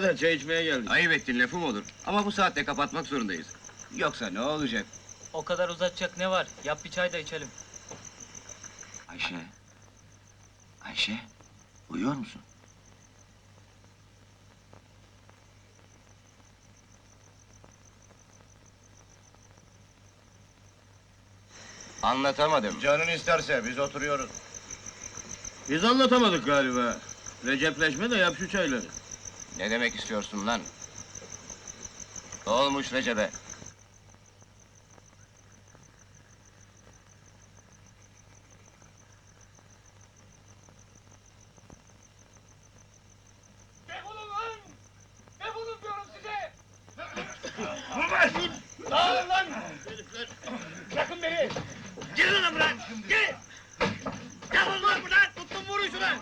kadar çay içmeye geldik. Ayıp ettin lafım olur. Ama bu saatte kapatmak zorundayız. Yoksa ne olacak? O kadar uzatacak ne var? Yap bir çay da içelim. Ayşe. Ayşe. Uyuyor musun? Anlatamadım. Canın isterse biz oturuyoruz. Biz anlatamadık galiba. Recepleşme de yap şu çayları. Ne demek istiyorsun lan? Ne olmuş Recep'e? Defolun lan! Defolun diyorum size! Dağılın lan! Bırakın beni! Girin lan buradan! Girin! Defol lan buradan! Tuttum vurun şuna!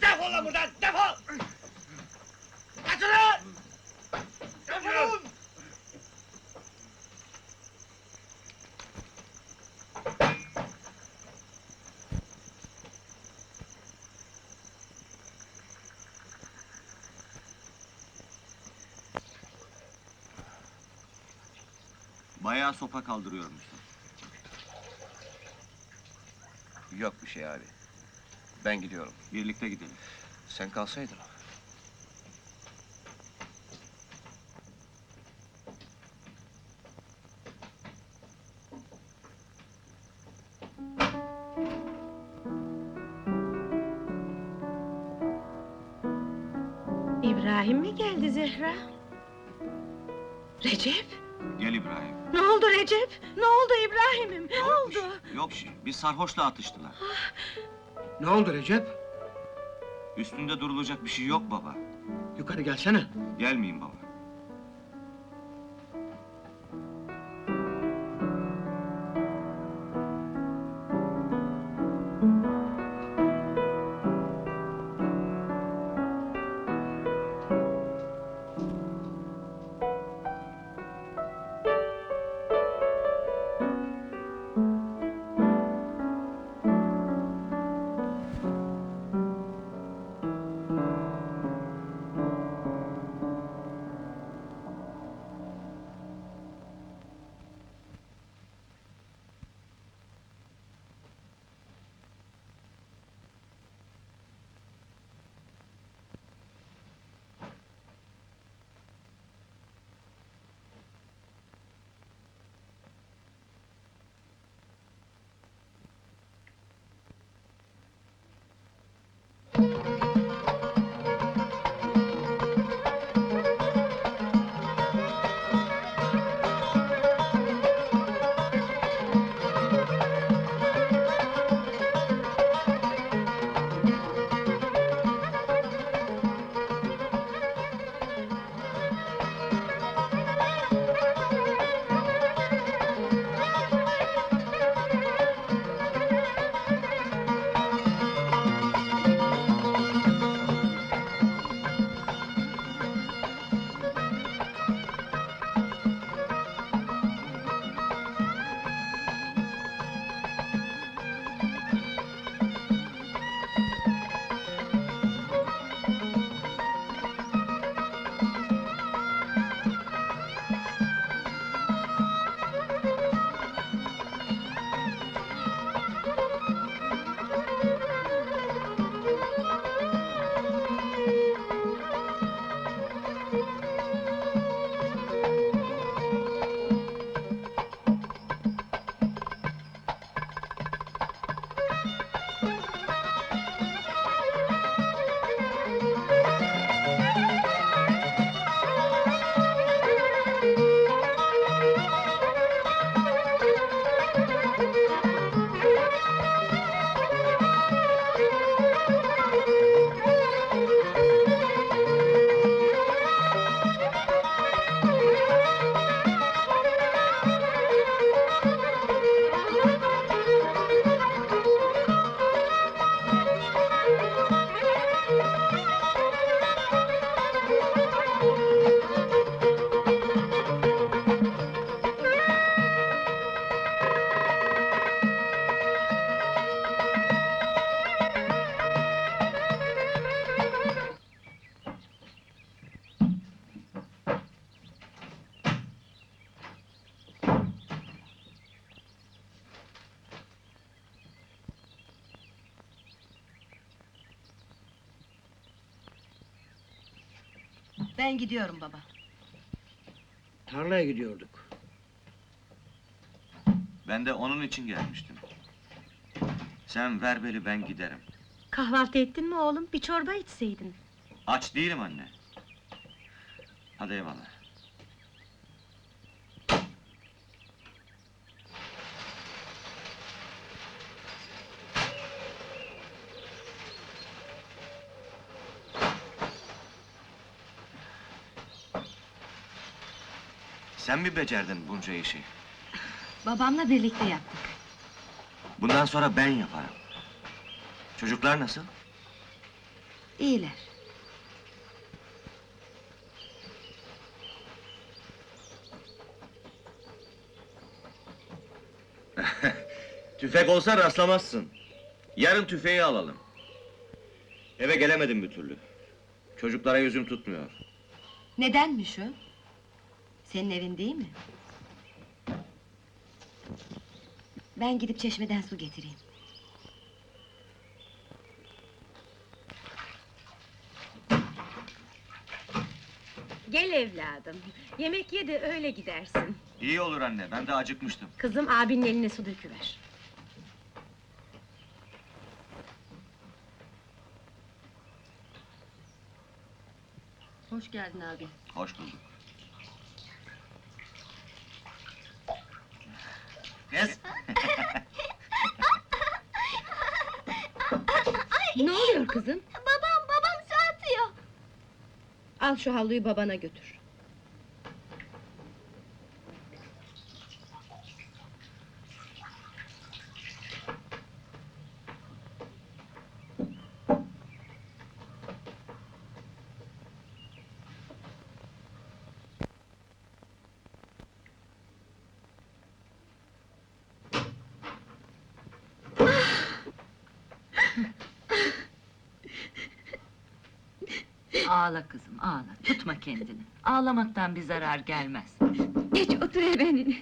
Defol lan buradan! Defol! Kaçın lan! Defolun! Bayağı sopa kaldırıyormuşsun. Yok bir şey abi. Ben gidiyorum. Birlikte gidelim. Sen kalsaydın. İbrahim mi geldi Zehra? Recep? Gel İbrahim. Ne oldu Recep? Ne oldu İbrahim'im? Ne Yokmuş, oldu? Yok bir şey. Bir sarhoşla atıştılar. Ne oldu Recep? Üstünde durulacak bir şey yok baba. Yukarı gelsene. Gelmeyin baba. Música Ben gidiyorum baba. Tarlaya gidiyorduk. Ben de onun için gelmiştim. Sen ver beni ben giderim. Kahvaltı ettin mi oğlum? Bir çorba içseydin. Aç değilim anne. Hadi eyvallah. Sen mi becerdin bunca işi? Babamla birlikte yaptık. Bundan sonra ben yaparım. Çocuklar nasıl? İyiler. Tüfek olsa rastlamazsın. Yarın tüfeği alalım. Eve gelemedim bir türlü. Çocuklara yüzüm tutmuyor. Nedenmiş o? Senin evin değil mi? Ben gidip çeşmeden su getireyim. Gel evladım. Yemek ye de öyle gidersin. İyi olur anne, ben de acıkmıştım. Kızım abinin eline su döküver. Hoş geldin abi. Hoş bulduk. Kız, Ne oluyor kızım? Babam, babam su atıyor. Al şu havluyu babana götür. Ağla kızım, ağla. Tutma kendini. Ağlamaktan bir zarar gelmez. Geç otur efendim.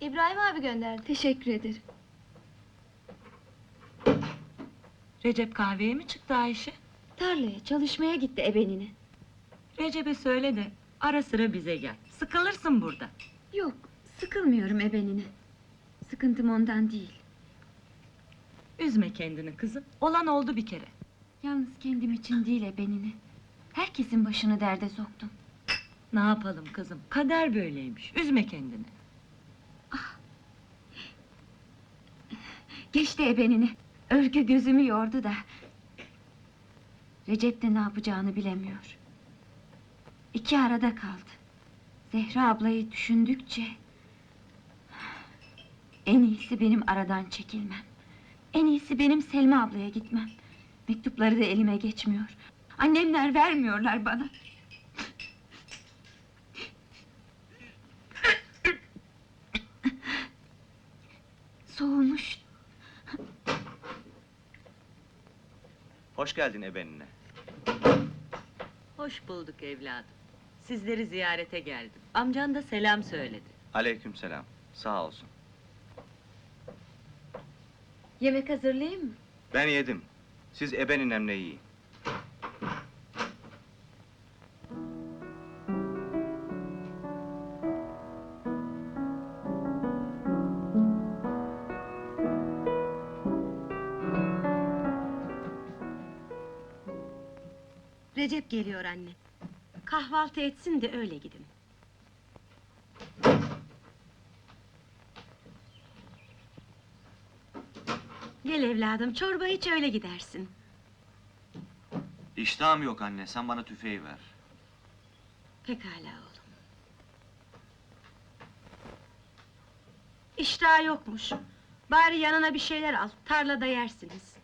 İbrahim abi gönderdi. Teşekkür ederim. Recep kahveye mi çıktı Ayşe? Tarlaya çalışmaya gitti ebenini. Recep'e söyle de ara sıra bize gel. Sıkılırsın burada. Yok, sıkılmıyorum ebenini. Sıkıntım ondan değil. Üzme kendini kızım. Olan oldu bir kere. Yalnız kendim için değil ebenini. Herkesin başını derde soktum. Ne yapalım kızım? Kader böyleymiş. Üzme kendini. Geçti ebenini. Örgü gözümü yordu da. Recep de ne yapacağını bilemiyor. İki arada kaldı. Zehra ablayı düşündükçe... En iyisi benim aradan çekilmem. En iyisi benim Selma ablaya gitmem. Mektupları da elime geçmiyor. Annemler vermiyorlar bana. Soğumuş. hoş geldin ebenine. Hoş bulduk evladım. Sizleri ziyarete geldim. Amcan da selam söyledi. Aleykümselam. Sağ olsun. Yemek hazırlayayım mı? Ben yedim. Siz ebeninemle yiyin. Recep geliyor anne. Kahvaltı etsin de öyle gidin. Gel evladım, çorba iç öyle gidersin. İştahım yok anne, sen bana tüfeği ver. Pekala oğlum. İştah yokmuş. Bari yanına bir şeyler al, tarlada yersiniz.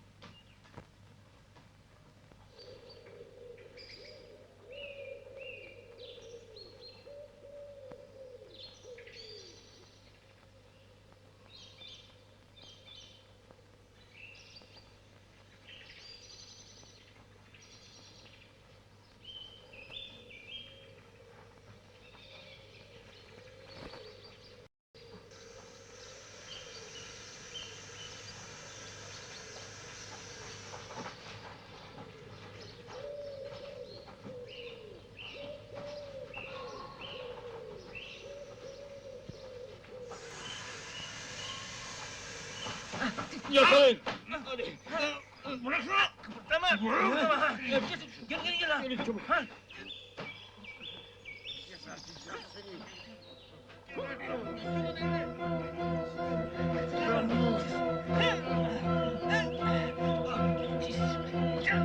Yakalayın.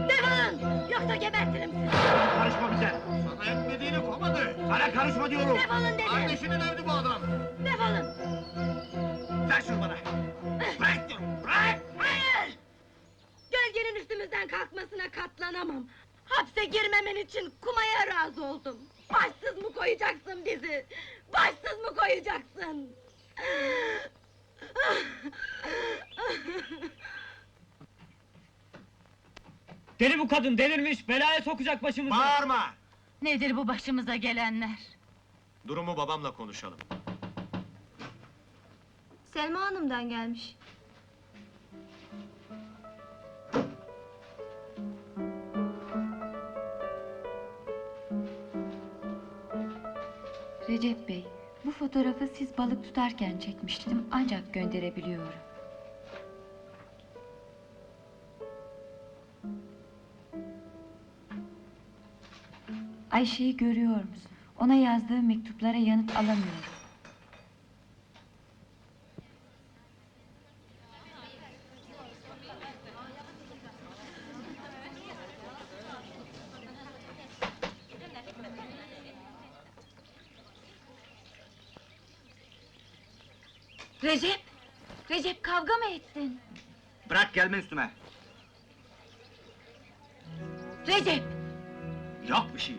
Defolun! Yoksa gebertirim sizi! Karışma bize. Sana etmediğini komadı. Sana karışma diyorum. Defolun dedim! Kardeşinin evli bu adam. Defolun! Ver şunu bana. Katlanamam. Hapse girmemen için kumaya razı oldum. Başsız mı koyacaksın bizi? Başsız mı koyacaksın? Deli bu kadın delirmiş belaya sokacak başımızı. Bağırma! Nedir bu başımıza gelenler? Durumu babamla konuşalım. Selma Hanım'dan gelmiş. Recep Bey, bu fotoğrafı siz balık tutarken çekmiştim ancak gönderebiliyorum. Ayşe'yi görüyor musun? Ona yazdığım mektuplara yanıt alamıyorum. Recep! Recep kavga mı ettin? Bırak gelme üstüme. Recep! Yok bir şey.